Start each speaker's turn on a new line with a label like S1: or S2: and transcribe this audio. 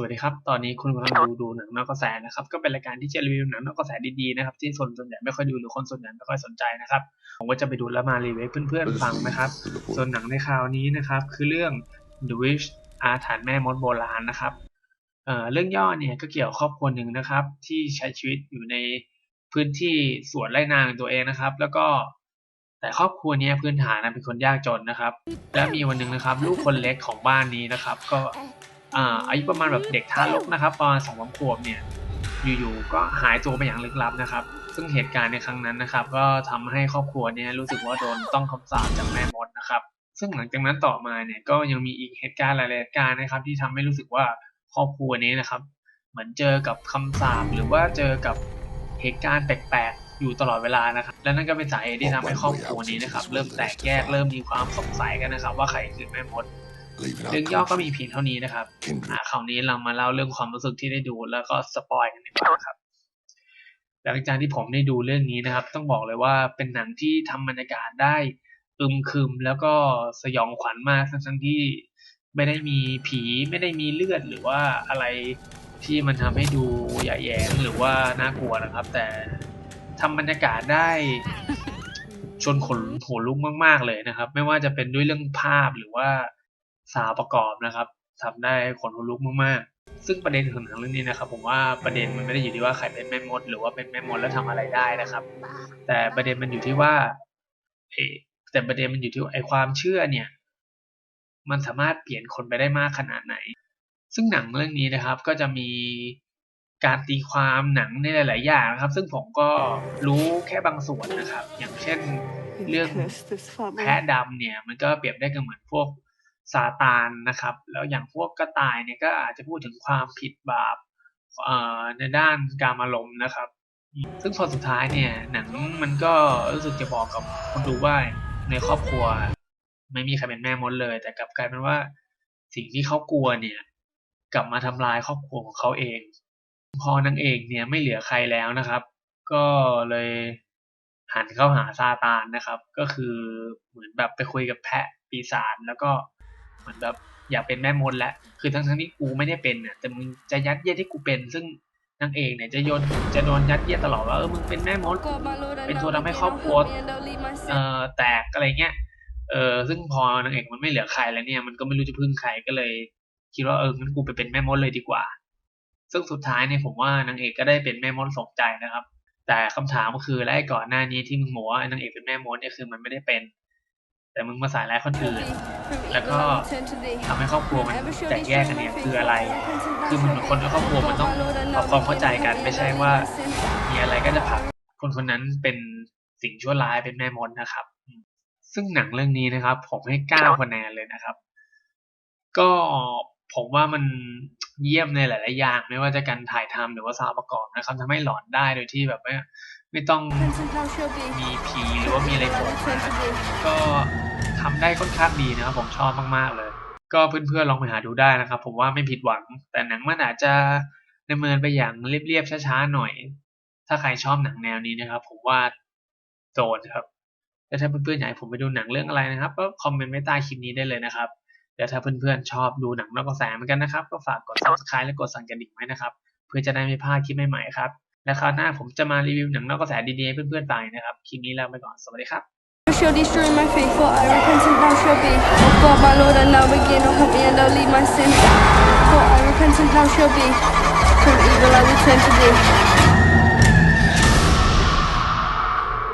S1: สวัสดีครับ ตอนนี้คุณกำลังดูดูหนังนอกกระแสนะครับ ก็เป็นรายการที่จะรีวิวหนังนอกกระแสดีๆนะครับ ที่คนส่วนใหญ่ไม่ค่อยดูหรือคนส่วนใหญ่ไม่ค่อยสนใจนะครับ ผมก็จะไปดูแล้วมารีวิวให้เพื่อนๆฟังนะครับ ส่วนหนังในคราวนี้นะครับ คือเรื่อง The Witch อาถรรพ์แม่มดโบราณนะครับเอ่อเรื่องย่อเนี่ยก็เกี่ยวกับครอบครัวหนึ่งนะครับ ที่ใช้ชีวิตอยู่ในพื้นที่สวนไร่นาของตัวเองนะครับ แล้วก็แต่ครอบครัวเนี้ยพื้นฐานนะเป็นคนยากจนนะครับ และมีวันหนึ่งนะครับ ลูกคนเล็กของบ้านนี้นะครับ ก็ อ่าอายุประมาณแบบเด็กทารกนะครับประมาณสองสามขวบเนี่ยอยู่ๆก็หายตัวไปอย่างลึกลับนะครับ ซึ่งเหตุการณ์ในครั้งนั้นนะครับ ก็ทำให้ครอบครัวเนี้รู้สึกว่าโดนต้องคำสาปจากแม่มดนะครับ ซึ่งหลังจากนั้นต่อมาเนี่ยก็ยังมีอีกเหตุการณ์หลายๆเหตุการณ์นะครับ ที่ทำให้รู้สึกว่าครอบครัวนี้นะครับ เหมือนเจอกับคำสาปหรือว่าเจอกับเหตุการณ์แปลกๆอยู่ตลอดเวลานะครับ และนั่นก็เป็นสาเหตุที่ทำให้ครอบครัวนี้นะครับ เริ่มแตกแยกเริ่มมีความสงสัยกันนะครับ ว่าใครคือแม่มด เรื่องย่อก็มีเพียงเท่านี้นะครับอ่าคราวนี้เรามาเล่าเรื่องความรู้สึกที่ได้ดูแล้วก็สปอยกันดีกว่าครับ หลังจากที่ผมได้ดูเรื่องนี้นะครับ ต้องบอกเลยว่าเป็นหนังที่ทำบรรยากาศได้อึมครึมแล้วก็สยองขวัญมากทั้งๆที่ไม่ได้มีผีไม่ได้มีเลือดหรือว่าอะไรที่มันทำให้ดูหยาแยงหรือว่าน่ากลัวนะครับ แต่ทำบรรยากาศได้ชวนขนหัวลุกมาก ๆเลยนะครับ ไม่ว่าจะเป็นด้วยเรื่องภาพหรือว่า สาวประกอบนะครับทำได้ขนหัวลุกมากๆ ซึ่งประเด็นของหนังเรื่องนี้นะครับ ผมว่าประเด็นมันไม่ได้อยู่ที่ว่าใครเป็นแม่มด หรือว่าเป็นแม่มดแล้วทำอะไรได้นะครับ แต่ประเด็นมันอยู่ที่ว่าเออแต่ประเด็นมันอยู่ที่ไอความเชื่อเนี่ย มันสามารถเปลี่ยนคนไปได้มากขนาดไหน ซึ่งหนังเรื่องนี้นะครับก็จะมีการตีความหนังในหลาย ๆ อย่างนะครับ ซึ่งผมก็รู้แค่บางส่วนนะครับ อย่างเช่นเรื่องแพะดำเนี่ย มันก็เปรียบได้กับเหมือนพวก ซาตานนะครับ แล้วอย่างพวกกระต่ายเนี่ยก็อาจจะพูดถึงความผิดบาปในด้านการอารมณ์นะครับ ซึ่งพอสุดท้ายเนี่ยหนังมันก็รู้สึกจะบอกกับคนดูว่าในครอบครัว ไม่มีใครเป็นแม่มดเลย แต่กลับกลายเป็นว่าสิ่งที่เขากลัวเนี่ย กลับมาทำลายครอบครัวของเขาเอง พอนางเอกเนี่ยไม่เหลือใครแล้วนะครับ ก็เลยหันเข้าหาซาตานนะครับ ก็คือเหมือนแบบไปคุยกับแพะปีศาจแล้วก็ มือนแบบอยากเป็นแม่มดแล้วคือทั้งทั้งที่กูไม่ได้เป็นน่ะแต่มึงจะยัดเยียดให้กูเป็น ซึ่งนางเอกเนี่ยจะโยนจะโดนยัดเยียดตลอดว่าเออมึงเป็นแม่มด
S2: เป็นตัวทำให้ครอบครัว
S1: เอ่อแตกอะไรเงี้ยเออซึ่งพอนางเอกมันไม่เหลือใครแล้วเนี่ย มันก็ไม่รู้จะพึ่งใครก็เลย คิดว่าเอองั้นกูไปเป็นแม่มดเลยดีกว่า ซึ่งสุดท้ายเนี่ยผมว่านางเอกก็ได้เป็นแม่มดสมใจนะครับ แต่คำถามก็คือแล้วก่อนหน้านี้ที่มึงบอกว่านางเอกเป็นแม่มดเนี่ยคือมันไม่ได้เป็น แต่มึงมาสายร้ายคนอื่น แล้วก็ทำให้ครอบครัวมันแตกแยกกันเนี่ยคืออะไร คือมันเหมือนคนในครอบครัวมันต้องปรับความเข้าใจกัน ไม่ใช่ว่ามีอะไรก็จะผลักคนคนนั้นเป็นสิ่งชั่วร้ายเป็นแม่มดนะครับ ซึ่งหนังเรื่องนี้นะครับ ผมให้เก้าคะแนนเลยนะครับ ก็ผมว่ามัน เยี่ยมในหลาย ๆ อย่าง ไม่ว่าจะการถ่ายทำหรือว่าสาวประกอบนะครับทำให้หลอนได้โดยที่แบบไม่ไม่ต้องมีผีหรือว่ามีอะไรโผล่มาก็ทำได้ค่อนข้างดีนะครับผมชอบมาก ๆ เลย ก็เพื่อน ๆ ลองไปหาดูได้นะครับ ผมว่าไม่ผิดหวัง แต่หนังมันอาจจะดำเนินไปอย่างเรียบ ๆ ช้า ๆ หน่อย ถ้าใครชอบหนังแนวนี้นะครับ ผมว่าโดนครับแต่ถ้าเพื่อนๆอยากให้ผมไปดูหนังเรื่องอะไรนะครับ ก็คอมเมนต์ไว้ใต้คลิปนี้ได้เลยนะครับ เดี๋ยวถ้าเพื่อนๆชอบดูหนังนอกกระแสเหมือนกันนะครับ ก็ฝากกด subscribe และกดสั่นกระดิ่งไว้นะครับ เพื่อจะได้ไม่พลาดคลิปใหม่ๆครับ และคราวหน้าผมจะมารีวิวหนังนอกกระแสดีๆให้เพื่อนๆฟังนะครับ คลิปนี้ลาไปก่อน สวัสดีครับ
S2: Shall destroy my faith, for I repent and now shall be. Oh God, my Lord, and now again, oh help me and I'll leave my sin. For I repent and now shall be. From evil I will turn to thee.